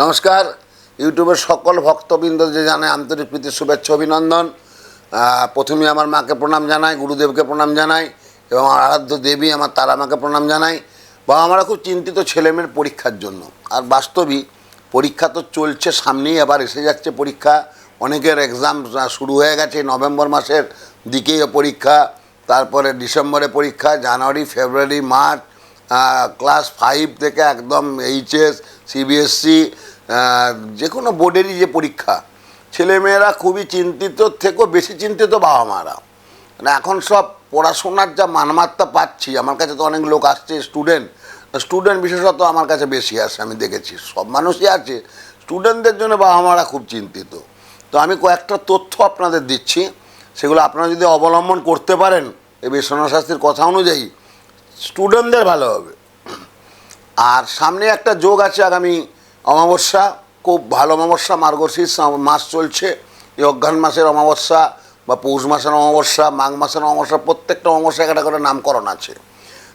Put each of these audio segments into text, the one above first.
নমস্কার। ইউটিউবের সকল ভক্তবৃন্দ যে জানে, আন্তরিক প্রীতি, শুভেচ্ছা, অভিনন্দন। প্রথমে আমার মাকে প্রণাম জানাই, গুরুদেবকে প্রণাম জানাই, এবং আরাধ্য দেবী, আমার তারা মাকে প্রণাম জানাই। বাবা আমরা খুব চিন্তিত ছেলেমেয়ের পরীক্ষার জন্য। আর বাস্তবিক পরীক্ষা তো চলছে, সামনেই আবার এসে যাচ্ছে পরীক্ষা। অনেকের এক্সাম শুরু হয়ে গেছে, নভেম্বর মাসের দিকেই পরীক্ষা, তারপরে ডিসেম্বরে পরীক্ষা, জানুয়ারি, ফেব্রুয়ারি, মার্চ ক্লাস ফাইভ থেকে একদম এইচএস সিবিএসসি যে কোনো বোর্ডেরই যে পরীক্ষা। ছেলেমেয়েরা খুবই চিন্তিত, থেকেও বেশি চিন্তিত বাবা মারা। মানে এখন সব পড়াশোনার যা মানমাত্রা পাচ্ছি, আমার কাছে তো অনেক লোক আসছে স্টুডেন্ট স্টুডেন্ট বিশেষত আমার কাছে বেশি আসে, আমি দেখেছি। সব মানুষই আছে। স্টুডেন্টদের জন্য বাবা মারা খুব চিন্তিত। তো আমি কয়েকটা তথ্য আপনাদের দিচ্ছি। সেগুলো আপনারা যদি অবলম্বন করতে পারেন, এই বিশ্বনাথ শাস্ত্রীর কথা অনুযায়ী স্টুডেন্টদের ভালো হবে। আর সামনে একটা যোগ আছে আগামী অমাবস্যা। খুব ভালো অমাবস্যা, মার্গশীর মাস চলছে। অজ্ঞান মাসের অমাবস্যা বা পৌষ মাসের অমাবস্যা, মাঘ মাসের অমাবস্যা, প্রত্যেকটা অমাবস্যা একটা করে নামকরণ আছে।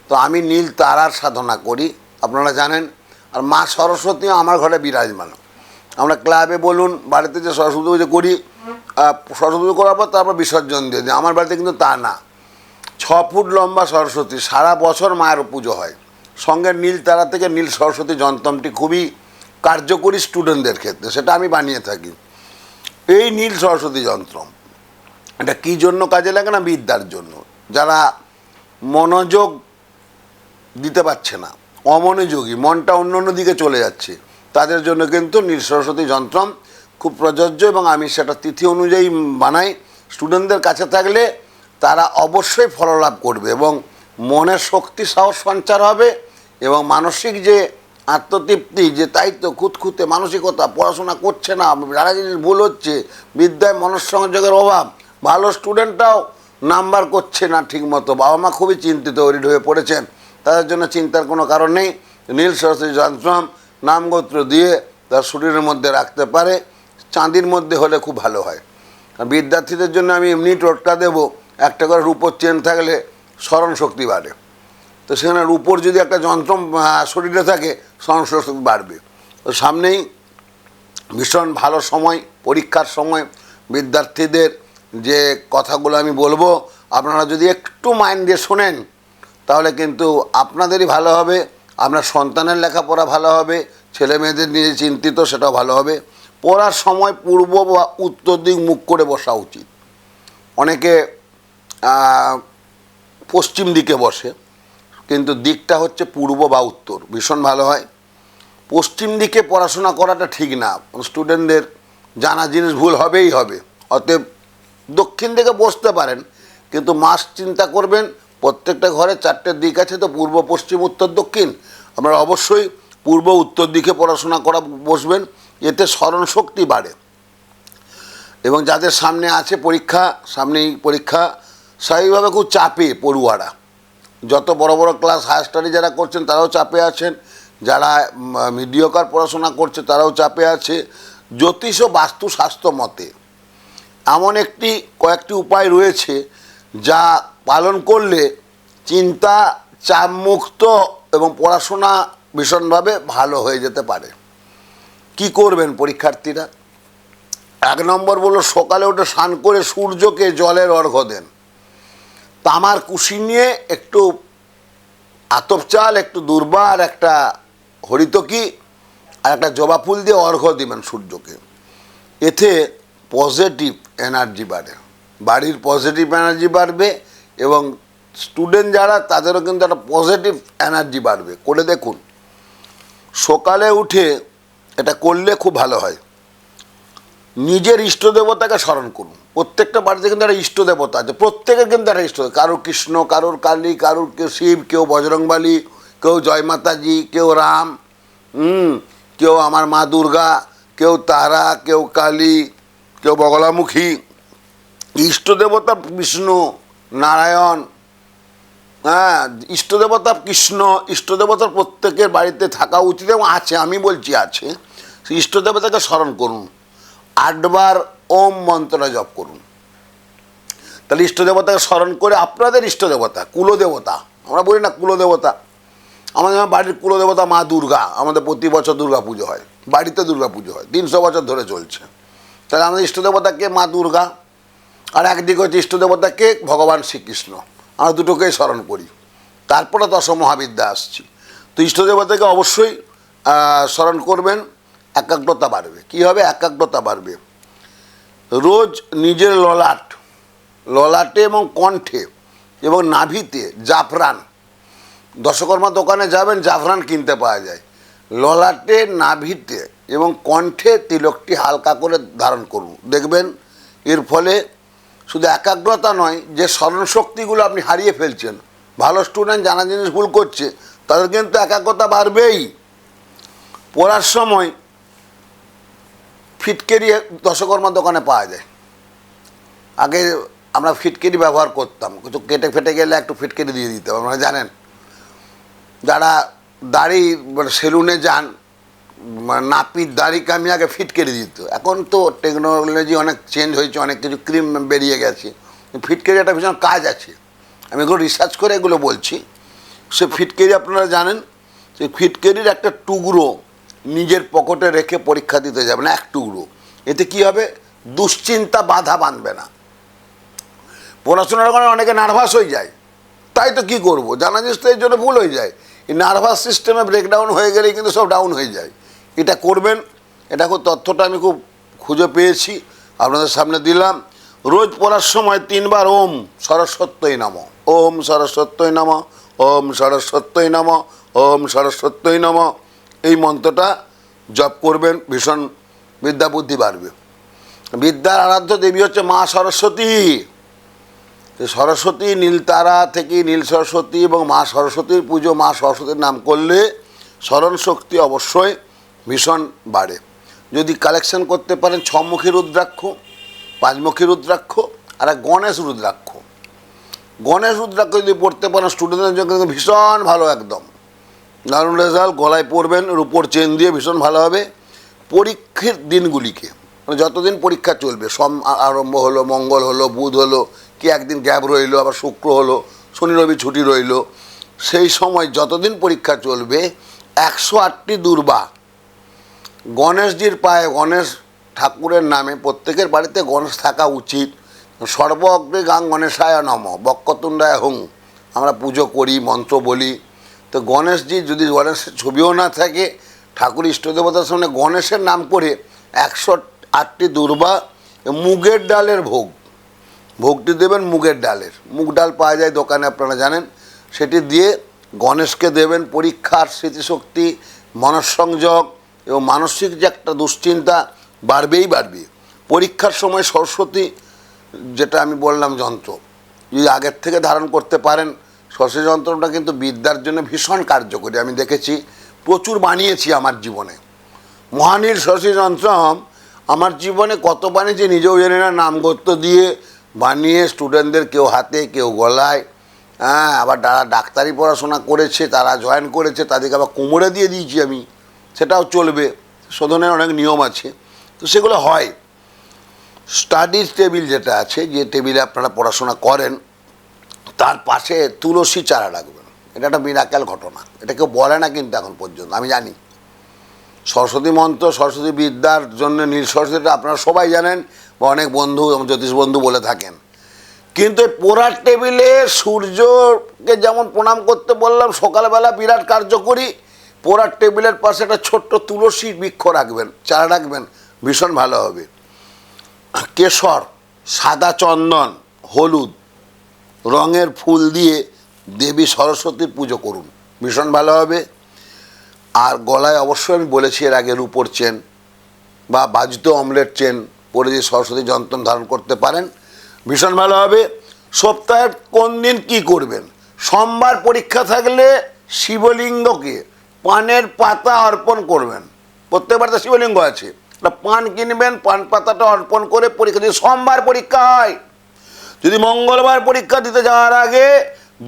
তো আমি নীল তারার সাধনা করি, আপনারা জানেন। আর মা সরস্বতী আমার ঘরে বিরাজমান। আমরা ক্লাবে বলুন, বাড়িতে যে সরস্বতী পুজো করি সরস্বতী পুজো করার পর তারপর বিসর্জন দিয়ে দিই। আমার বাড়িতে কিন্তু তা না। ফুট লম্বা সরস্বতী, সারা বছর মায়ের পুজো হয়। সঙ্গে নীল তারা থেকে নীল সরস্বতী যন্ত্রমটি খুবই কার্যকরী স্টুডেন্টদের ক্ষেত্রে, সেটা আমি বানিয়ে থাকি। এই নীল সরস্বতী যন্ত্র এটা কী জন্য কাজে লাগে না? বিদ্যার জন্য। যারা মনোযোগ দিতে পারছে না, অমনোযোগী, মনটা অন্য অন্য দিকে চলে যাচ্ছে, তাদের জন্য কিন্তু নীল সরস্বতী যন্ত্রম খুব প্রযোজ্য এবং আমি সেটা তিথি অনুযায়ী বানাই। স্টুডেন্টদের কাছে থাকলে তারা অবশ্যই ফললাভ করবে এবং মনের শক্তি, সাহস, সঞ্চার হবে এবং মানসিক যে আত্মতৃপ্তি, যে তো খুঁতখুঁতে মানসিকতা, পড়াশোনা করছে না যারা জিনিস ভুল হচ্ছে, বিদ্যায় মনঃসংযোগের অভাব, ভালো স্টুডেন্টরাও নাম্বার করছে না ঠিকমতো বাবা মা খুবই চিন্তিত ওরিড হয়ে পড়েছেন, তাদের জন্য চিন্তার কোনো কারণ নেই, নীল সরস্বতী যন্ত্রম নামগোত্র দিয়ে তার শরীরের মধ্যে রাখতে পারে, চাঁদির মধ্যে হলে খুব ভালো হয়। বিদ্যার্থীদের জন্য আমি এমনি টোটকা দেবো একটা করে রূপোর চেন থাকলে স্মরণ শক্তি বাড়ে। তো সেখানে রূপোর যদি একটা যন্ত্র শরীরে থাকে, স্মরণ শক্তি বাড়বে। তো সামনেই ভীষণ ভালো সময়, পরীক্ষার সময়, বিদ্যার্থীদের যে কথাগুলো আমি বলব, আপনারা যদি একটু মাইন্ড দিয়ে শোনেন, তাহলে কিন্তু আপনাদেরই ভালো হবে, আপনার সন্তানের লেখাপড়া ভালো হবে, ছেলে মেয়েদের নিয়ে চিন্তিত সেটাও ভালো হবে। পড়ার সময় পূর্ব বা উত্তর দিক মুখ করে বসা উচিত। অনেকে পশ্চিম দিকে বসে, কিন্তু দিকটা হচ্ছে পূর্ব বা উত্তর, ভীষণ ভালো হয়। পশ্চিম দিকে পড়াশোনা করাটা ঠিক না স্টুডেন্টদের জানা জিনিস ভুল হবেই হবে, অতএব দক্ষিণ দিকে বসতে পারেন, কিন্তু মাস চিন্তা করবেন, প্রত্যেকটা ঘরে চারটে দিক আছে তো পূর্ব, পশ্চিম, উত্তর, দক্ষিণ। আপনারা অবশ্যই পূর্ব, উত্তর দিকে পড়াশোনা করা বসবেন, এতে স্মরণ শক্তি বাড়ে। এবং যাদের সামনে আছে পরীক্ষা, সামনেই পরীক্ষা স্বাভাবিকভাবে খুব চাপে পড়ুয়ারা। যত বড় বড় ক্লাস হায়ার স্টাডি যারা করছেন, তারাও চাপে আছেন। যারা মিডিয়কার পড়াশোনা করছে, তারাও চাপে আছে। জ্যোতিষ ও বাস্তু স্বাস্থ্য মতে, এমন একটি, কয়েকটি উপায় রয়েছে যা পালন করলে চিন্তা, চাপমুক্ত এবং পড়াশোনা ভীষণভাবে ভালো হয়ে যেতে পারে। কি করবেন পরীক্ষার্থীরা? এক নম্বর বলল, সকালে উঠে স্নান করে সূর্যকে জলের অর্ঘ্য দেন। তামার কুশি নিয়ে একটু আতপ চাল, একটু দুর্বা আর একটা হরিতকি আর একটা জবা ফুল দিয়ে অর্ঘ্য দিবেন সূর্যকে। এতে পজিটিভ এনার্জি বাড়ে। বাড়ির পজিটিভ এনার্জি বাড়বে এবং স্টুডেন্ট যারা, তাদেরও কিন্তু একটা পজিটিভ এনার্জি বাড়বে। করে দেখুন, সকালে উঠে এটা করলে খুব ভালো হয়। নিজের ইষ্ট দেবতাকে স্মরণ করুন। প্রত্যেকটা বাড়িতে কিন্তু একটা ইষ্ট দেবতা আছে। প্রত্যেকের কিন্তু একটা ইষ্ট কারোর কৃষ্ণ, কারোর কালী, কারোর কেউ শিব, কেউ বজরংবালী, কেউ জয় মাতাজি, কেউ রাম, হুম, কেউ আমার মা দুর্গা, কেউ তারা, কেউ কালী, কেউ বগলামুখী। ইষ্ট দেবতা বিষ্ণু, নারায়ণ হ্যাঁ ইষ্ট দেবতা কৃষ্ণ ইষ্ট দেবতার প্রত্যেকের বাড়িতে থাকা উচিত এবং আছে, আমি বলছি আছে। ইষ্ট দেবতাকে স্মরণ করুন। আটবার ওম মন্ত্রটা জপ করুন। তাহলে ইষ্ট দেবতাকে স্মরণ করে আপনাদের ইষ্ট দেবতা, কুলদেবতা, আমরা বলি না কুলদেবতা। আমাদের বাড়ির কুলদেবতা মা দুর্গা, আমাদের প্রতি বছর দুর্গা পুজো হয়, বাড়িতে দুর্গা পুজো হয়, তিনশো বছর ধরে চলছে। তাহলে আমাদের ইষ্ট দেবতাকে মা দুর্গা। আর একদিকে হচ্ছে ইষ্ট দেবতাকে ভগবান শ্রীকৃষ্ণ। আমরা দুটোকেই স্মরণ করি। তারপরে দশ মহাবিদ্যা আসছি। তো ইষ্ট দেবতাকে অবশ্যই স্মরণ করবেন। একাগ্রতা বাড়বে। কী হবে? একাগ্রতা বাড়বে। রোজ নিজের ললাট, ললাটে এবং কণ্ঠে এবং নাভিতে জাফরান। দশকর্মা দোকানে যাবেন, জাফরান কিনতে পাওয়া যায়। ললাটে, নাভিতে এবং কণ্ঠে তিলকটি হালকা করে ধারণ করুন। দেখবেন এর ফলে শুধু একাগ্রতা নয়, যে স্মরণশক্তিগুলো আপনি হারিয়ে ফেলছেন, ভালো স্টুডেন্ট জানা জিনিস ভুল করছে, তাদের কিন্তু একাগ্রতা বাড়বেই। পড়ার সময় ফিটকেরি দশকর্মার দোকানে পাওয়া যায়। আগে আমরা ফিটকেরি ব্যবহার করতাম কিছু কেটে ফেটে গেলে একটু ফিটকেরি দিয়ে দিতাম আপনারা জানেন। যারা দাড়ি মানে সেলুনে যান মানে নাপিত দাড়ি কামিয়ে আগে ফিটকেরি দিত এখন তো টেকনোলজি অনেক চেঞ্জ হয়েছে, অনেক কিছু ক্রিম বেরিয়ে গেছে। ফিটকেরি একটা ভীষণ কাজ আছে। আমি এগুলো রিসার্চ করে এগুলো বলছি। সে ফিটকেরি আপনারা জানেন সেই ফিটকেরির একটা টুকরো নিজের পকেটে রেখে পরীক্ষা দিতে যাবে না এক এতে কি হবে? দুশ্চিন্তা, বাধা বাঁধবে না। পড়াশোনার কারণে অনেকে নার্ভাস হয়ে যায়। তাই তো কী করব? জানা জিনিস তো এর জন্য ভুল হয়ে যায়। এই নার্ভাস সিস্টেমে ব্রেকডাউন হয়ে গেলেই কিন্তু সব ডাউন হয়ে যায়। এটা করবেন, এটা খুব তথ্যটা আমি খুব খুঁজে পেয়েছি, আপনাদের সামনে দিলাম। রোজ পড়ার সময় তিনবার ওম সরস্বত্যই নাম। ওম সরস্বত্যই নাম, ওম সরস্বত্যই নাম, ওম সরস্বত্যই নাম। এই মন্ত্রটা জপ করবেন, ভীষণ বিদ্যা বুদ্ধি বাড়বে। বিদ্যার আরাধ্য দেবী হচ্ছে মা সরস্বতী। সরস্বতী, নীলতারা থেকে নীল সরস্বতী এবং মা সরস্বতীর পুজো, মা সরস্বতীর নাম করলে স্মরণ শক্তি অবশ্যই ভীষণ বাড়ে। যদি কালেকশন করতে পারেন, ছমুখী রুদ্রাক্ষ, পাঁচমুখী রুদ্রাক্ষ, আর গণেশ রুদ্রাক্ষ। গণেশ রুদ্রাক্ষ যদি পড়তে পারেন স্টুডেন্টদের জন্য ভীষণ ভালো একদম। দারুণ রেজাল্ট, গলায় পরবেন, রূপোর চেন দিয়ে ভীষণ ভালো হবে। পরীক্ষার দিনগুলিকে মানে যতদিন পরীক্ষা চলবে, সম আরম্ভ হলো, মঙ্গল হলো, বুধ হলো, কি একদিন গ্যাপ রইল, আবার শুক্র হলো, শনি রবি ছুটি রইল, সেই সময় যতদিন পরীক্ষা চলবে, একশো আটটি দুর্বা, গণেশজির পায়ে গণেশ ঠাকুরের নামে, প্রত্যেকের বাড়িতে গণেশ থাকা উচিত। সর্ব অগ্রে গাং গণেশায় নম বক্কতুণ্ডায় হুং, আমরা পুজো করি, মন্ত্র বলি তো গণেশজি যদি গণেশের ছবিও না থাকে, ঠাকুর ইষ্টদেবতার সামনে গণেশের নাম করে একশো আটটি দুর্বা মুগের ডালের ভোগ। ভোগটি দেবেন মুগের ডালের। মুগ ডাল পাওয়া যায় দোকানে, আপনারা জানেন। সেটি দিয়ে গণেশকে দেবেন পরীক্ষার স্মৃতিশক্তি, মনঃসংযোগ এবং মানসিক যে একটা দুশ্চিন্তা বাড়বেই বাড়বে। পরীক্ষার সময় সরস্বতী, যেটা আমি বললাম যন্ত্র, যদি আগের থেকে ধারণ করতে পারেন সরস্বতী যন্ত্রটা কিন্তু বিদ্যার জন্য ভীষণ কার্যকরী। আমি দেখেছি, প্রচুর বানিয়েছি আমার জীবনে। মহানীর শশী যন্ত্রম আমার জীবনে কত বানিয়েছি নিজেও জানি না নামগত্য দিয়ে বানিয়ে স্টুডেন্টদের কেউ হাতে, কেউ গলায় হ্যাঁ আবার যারা ডাক্তারি পড়াশোনা করেছে, তারা জয়েন করেছে, তাদেরকে আবার কোমরে দিয়ে দিয়েছি আমি। সেটাও চলবে, শোধনের অনেক নিয়ম আছে। তো সেগুলো হয়। স্টাডিজ টেবিল যেটা আছে, যে টেবিলে আপনারা পড়াশোনা করেন তার পাশে তুলসী চারা রাখবেন। এটা একটা মিরাকেল ঘটনা। এটা কেউ বলে না কিন্তু এখন পর্যন্ত, আমি জানি। সরস্বতী মন্ত্র, সরস্বতী বিদ্যার জন্য নীল সরস্বতীটা আপনারা সবাই জানেন বা অনেক বন্ধু জ্যোতিষ বন্ধু বলে থাকেন। কিন্তু পোড়ার টেবিলে সূর্যকে যেমন প্রণাম করতে বললাম, সকালবেলা বিরাট কার্যকরী, পোড়ার টেবিলের পাশে একটা ছোট্ট তুলসী বৃক্ষ রাখবেন, চারা রাখবেন, ভীষণ ভালো হবে। কেশর, সাদা চন্দন, হলুদ রঙের ফুল দিয়ে দেবী সরস্বতীর পুজো করুন। ভীষণ ভালো হবে। আর গলায় অবশ্যই আমি বলেছি এর আগে রূপোর চেন বা বাজিত অমলেট চেন পড়ে দিয়ে সরস্বতী যন্ত্র ধারণ করতে পারেন। ভীষণ ভালো হবে। সপ্তাহের কোন দিন কি করবেন? সোমবার পরীক্ষা থাকলে শিবলিঙ্গকে পানের পাতা অর্পণ করবেন। প্রত্যেকবার তো শিবলিঙ্গ আছে। পান কিনবেন, পান পাতাটা অর্পণ করে পরীক্ষা দিয়ে সোমবার পরীক্ষা হয়। যদি মঙ্গলবার পরীক্ষা দিতে যাওয়ার আগে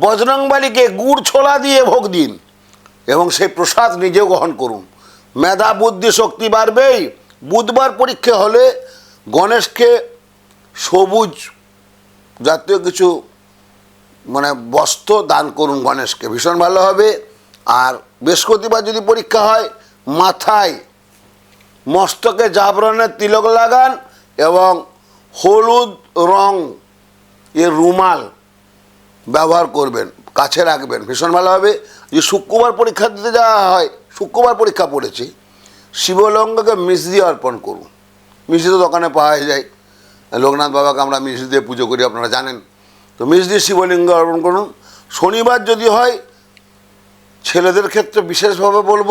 বজরংবালিকে গুড় ছোলা দিয়ে ভোগ দিন এবং সেই প্রসাদ নিজেও গ্রহণ করুন। মেধা, বুদ্ধি, শক্তি বাড়বেই। বুধবার পরীক্ষা হলে গণেশকে সবুজ জাতীয় কিছু মানে বস্ত্র দান করুন গণেশকে। ভীষণ ভালো হবে। আর বৃহস্পতিবার যদি পরীক্ষা হয়, মাথায় মস্তকে জাবরণের তিলক লাগান এবং হলুদ রং এর রুমাল ব্যবহার করবেন, কাছে রাখবেন। ভীষণ ভালোভাবে যে শুক্রবার পরীক্ষা দিতে যাওয়া হয়, শুক্রবার পরীক্ষা পড়েছি, শিবলঙ্গকে মিষ্টি অর্পণ করুন। মিষ্টি তো দোকানে পাওয়া যায়। লোকনাথ বাবাকে আমরা মিষ্টি দিয়ে পুজো করি, আপনারা জানেন। তো মিষ্টি শিবলিঙ্গ অর্পণ করুন। শনিবার যদি হয়, ছেলেদের ক্ষেত্রে বিশেষভাবে বলব,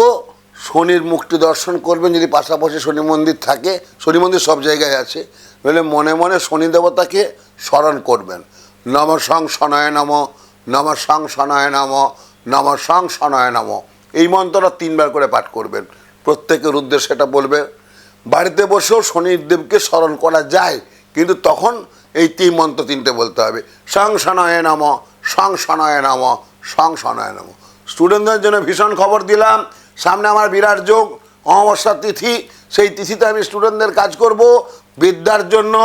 শনির মুক্তি দর্শন করবেন। যদি পাশাপাশি শনি মন্দির থাকে, শনি মন্দির সব জায়গায় আছে। নইলে মনে মনে শনি দেবতাকে স্মরণ করবেন। নম সং সনয় নম নম সং সনয় নম নম সং সনয় নম। এই মন্ত্রটা তিনবার করে পাঠ করবেন। প্রত্যেকের উদ্দেশ্যে এটা বলবে, বাড়িতে বসেও শনিদেবকে স্মরণ করা যায়, কিন্তু তখন এই তিন মন্ত্র তিনটে বলতে হবে। সং সনয় নম সং সনয় নম সং সনয় নম। স্টুডেন্টদের জন্য ভীষণ খবর দিলাম। সামনে আমার বিরাট যোগ, অমাবস্যার তিথি, সেই তিথিতে আমি স্টুডেন্টদের কাজ করব। বিদ্যার জন্য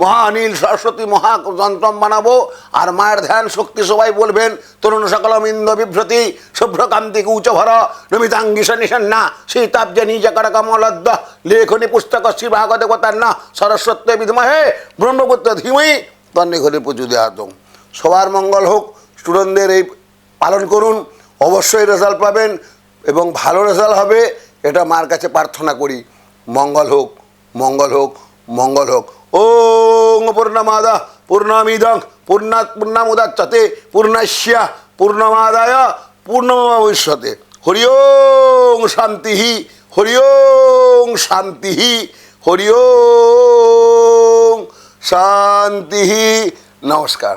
মহা অনিল সরস্বতী মহা যন্ত্রম বানাবো। আর মায়ের ধ্যান শক্তি সবাই বলবেন, তরুণ সকলম ইন্দ বিভ্রতি শুভ্রকান্তিক উচ্চভর নমিতাঙ্গি সনিষন্না শীতাব্জে নিজ করকমলদ্দ লেখনী পুস্তক শিবাগ দেবতার না সরস্বতী বিধমহে ব্রহ্মপুত্র ঘরে পুজো দেহাতম সবার মঙ্গল হোক, স্টুডেন্টদের এই পালন করুন, অবশ্যই রেজাল্ট পাবেন, এবং ভালো রেজাল্ট হবে, এটা মার কাছে প্রার্থনা করি। মঙ্গল হোক মঙ্গল হোক মঙ্গল হোক। ওং পূর্ণমাদা, পূর্ণমিদং পূর্ণাৎ পূর্ণামুদাচ্যতে পূর্ণস্যা পূর্ণমাদায় পূর্ণভবিষ্যতে হরি ওং শান্তি হরি ওং শান্তি হরি ওং শান্তি। নমস্কার।